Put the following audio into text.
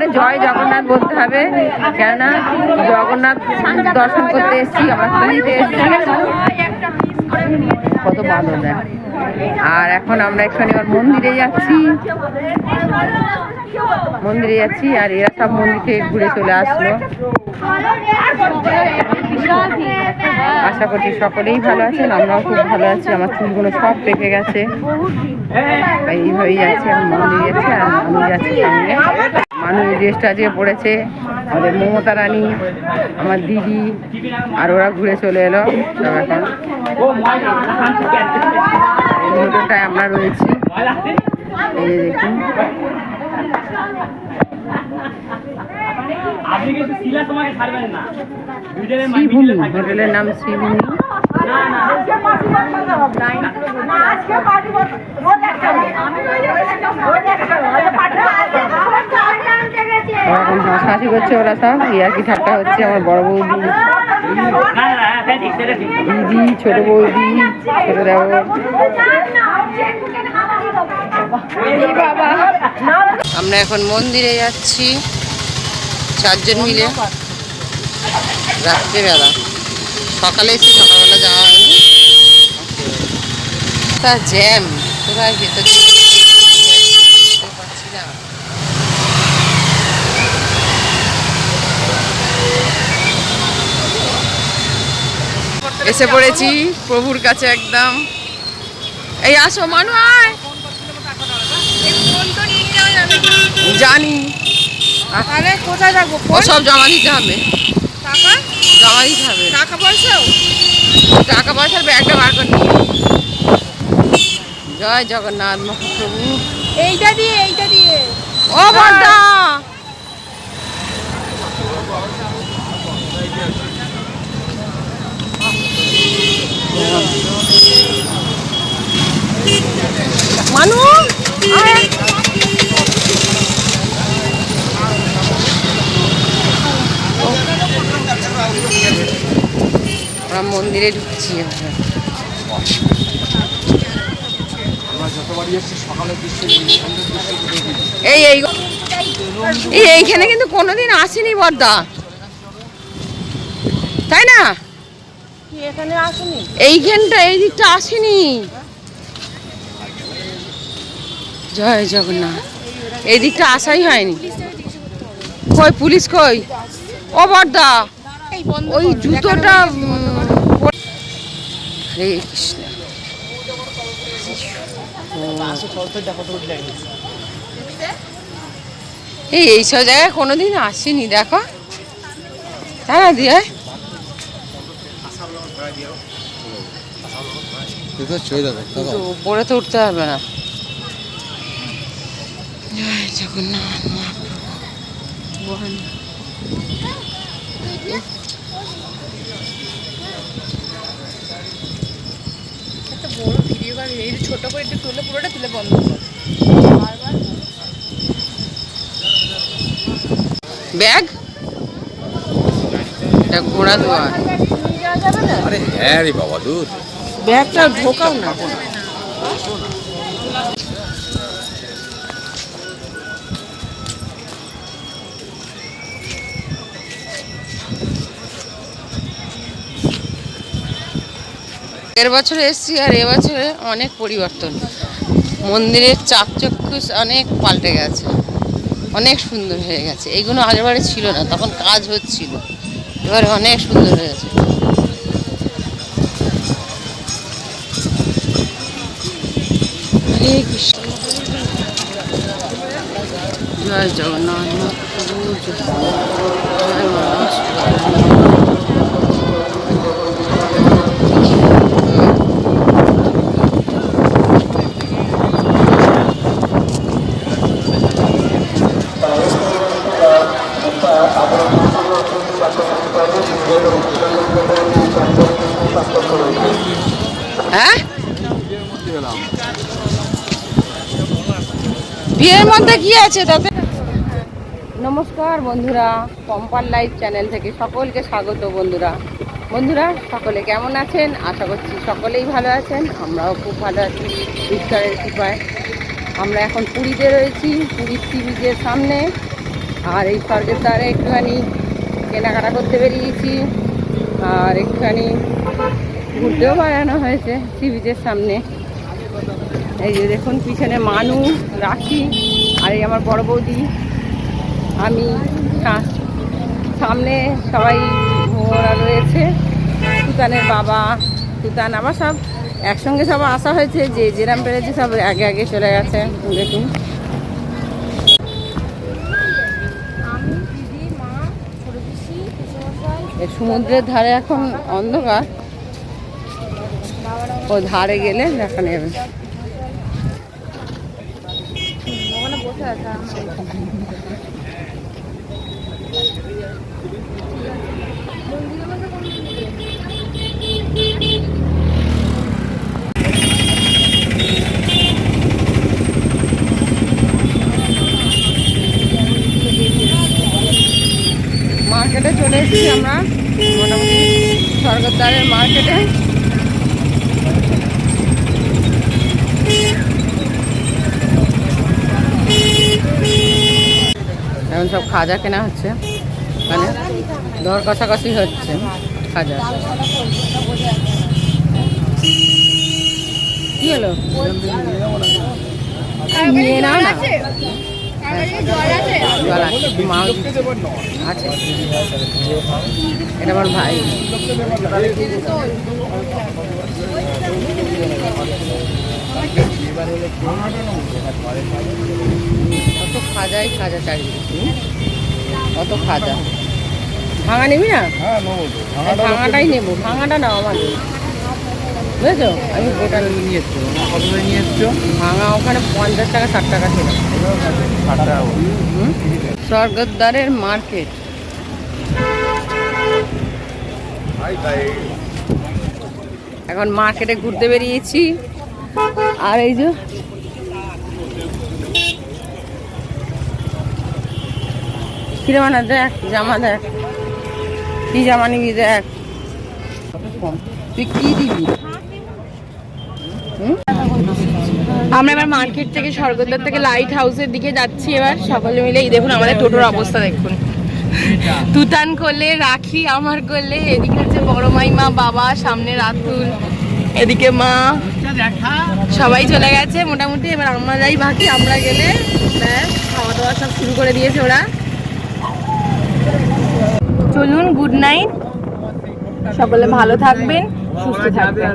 এখানে জয় জগন্নাথ বলতে হবে। কেননা জগন্নাথ দর্শন করতে এসেছি, আমরা পুরীতে এসেছি। কত ভালো আর এখন আমরা এখানে এবার মন্দিরে যাচ্ছি। মন্দিরে যাচ্ছি, আর এরা সব মন্দির থেকে ঘুরে চলে আসলো। আশা করছি সকলেই ভালো আছেন, আমরাও খুব ভালো আছি। আমার চুলগুলো সব পেকে গেছে। এইভাবেই যাচ্ছে আমি মন্দির যাচ্ছি, আর মানুষ যাচ্ছি সঙ্গে মানুষ ড্রেসটা যে পড়েছে। আমাদের মমতা রানী আমার দিদি আর ওরা ঘুরে চলে এলো সব এখন। এই মুহূর্তটায় আমরা রয়েছি। এই যে দেখুন। শ্রীভূমি হোটেলের নাম শ্রীভূমি। হাসাহাসি করছে ওরা সব ইয়ার্কি ঠাট্টা হচ্ছে, আমার বড় বৌদি। দিদি, ছোট বৌদি, ছোট আমরা এখন মন্দিরে যাচ্ছি, চারজন মিলে। রাত্রেবেলা। সকালে এসে সকালবেলা যাওয়া হয়নি। তা জ্যাম, কোথায় ভেতর দিয়ে বুঝতে পারছি না। এসে পড়েছি প্রভুর কাছে একদম। এই আসো মানু আয়। জানি। তাহলে কোথায় রাখব ও সব জমা দিতে হবে। টাকা? জমা দিতে হবে। টাকা পয়সাও টাকা পয়সার ব্যাগটা বার করে জয় জগন্নাথ মহাপ্রভু। এইটা দিয়ে এইটা দিয়ে। ও বর্দা মানু। আমরা মন্দিরে ঢুকছি এই এই এই এইখানে কিন্তু কোনোদিন আসেনি বর্দা। তাই না? এখানে আসুনি? এইখানটা, এই দিকটা আসেনি। জয় জগন্নাথ। এই দিকটা আসাই হয়নি। কই, পুলিশ কই? ও বর্দা, ওই জুতোটা হরে কৃষ্ণ। এই এইসব জায়গায় কোনোদিন আসেনি, দেখো। তাই না কিন্তু উপরে তো উঠতে হবে না। জয় জগন্নাথ একটা বড় ভিডিও কর এই ছোট করে একটু তুলে পুরোটা তুলে বন্ধ ব্যাগ? এটা ঘোড়া দোয়ার না আরে হ্যাঁ রে বাবা দূর। ব্যাগটা ঢোকাও না। এর বছরে এসছি আর এবছরে অনেক পরিবর্তন। মন্দিরের চাকচক্য অনেক পাল্টে গেছে। অনেক সুন্দর হয়ে গেছে। এইগুলো আগেরবারে ছিল না, তখন কাজ হচ্ছিল। এবারে অনেক সুন্দর হয়েছে। হরে জয় জগন্নাথ হ্যাঁ? বিয়ের মধ্যে কি আছে তাতে? নমস্কার বন্ধুরা পম্পার লাইভ চ্যানেল থেকে সকলকে স্বাগত বন্ধুরা। বন্ধুরা, সকলে কেমন আছেন? আশা করছি সকলেই ভালো আছেন, আমরাও খুব ভালো আছি, ঈশ্বরের কৃপায়। আমরা এখন পুরীতে রয়েছি পুরীর সি সামনে, আর এই স্বর্গের দ্বারে একটুখানি কেনাকাটা করতে বেরিয়েছি, আর একটুখানি ঘুরতেও বেড়ানো হয়েছে সি সামনে। এই যে দেখুন, পিছনে মানু, রাখি, আর এই আমার বড় বৌদি। আমি সামনে সবাই ওরা রয়েছে। সুতানের বাবা তুতান আবার সব একসঙ্গে সব আসা হয়েছে যে যেরাম পেরেছে সব আগে আগে চলে গেছে। দেখুন। সমুদ্রের ধারে এখন অন্ধকার। ও ধারে গেলে দেখা নেবে। বসে আছে। মার্কেটে চলে এসেছি আমরা। মোটামুটি স্বর্গদ্বারের মার্কেটে। এখন সব খাজা কেনা হচ্ছে। মানে দর কষাকষি হচ্ছে খাজা কি হলো? নিয়ে এটা আমার ভাই। কত খাজাই খাজা চারিদিকে। কত খাজা। ভাঙা নিবি না? ভাঙাটাই নেব ভাঙাটা নাও আমাদের। বুঝেছ? আমি গোটা নিয়ে এসছো? কত নিয়ে এসছো? ভাঙা ওখানে পঞ্চাশ টাকা ষাট টাকা ছিল? স্বর্গদ্বারের মার্কেট। এখন মার্কেটে ঘুরতে বেরিয়েছি। আর এই যে কিরম না দেখ জামা দেখ। কি নিবি দেখ তুই কি দিবি আমরা এবার মার্কেট থেকে স্বর্গদ্বার থেকে লাইট হাউসের দিকে যাচ্ছি এবার। সকলে মিলে এই দেখুন আমাদের টোটোর অবস্থা দেখুন। তুতান করলে রাখি আমার করলে এদিকে হচ্ছে বড় মাইমা, বাবা, সামনে রাতুল, এদিকে মা। সবাই চলে গেছে মোটামুটি, এবার আমরা যাই বাকি, আমরা গেলে খাওয়া দাওয়া সব শুরু করে দিয়েছে ওরা। চলুন গুড নাইট সকলে ভালো থাকবেন সুস্থ থাকবেন।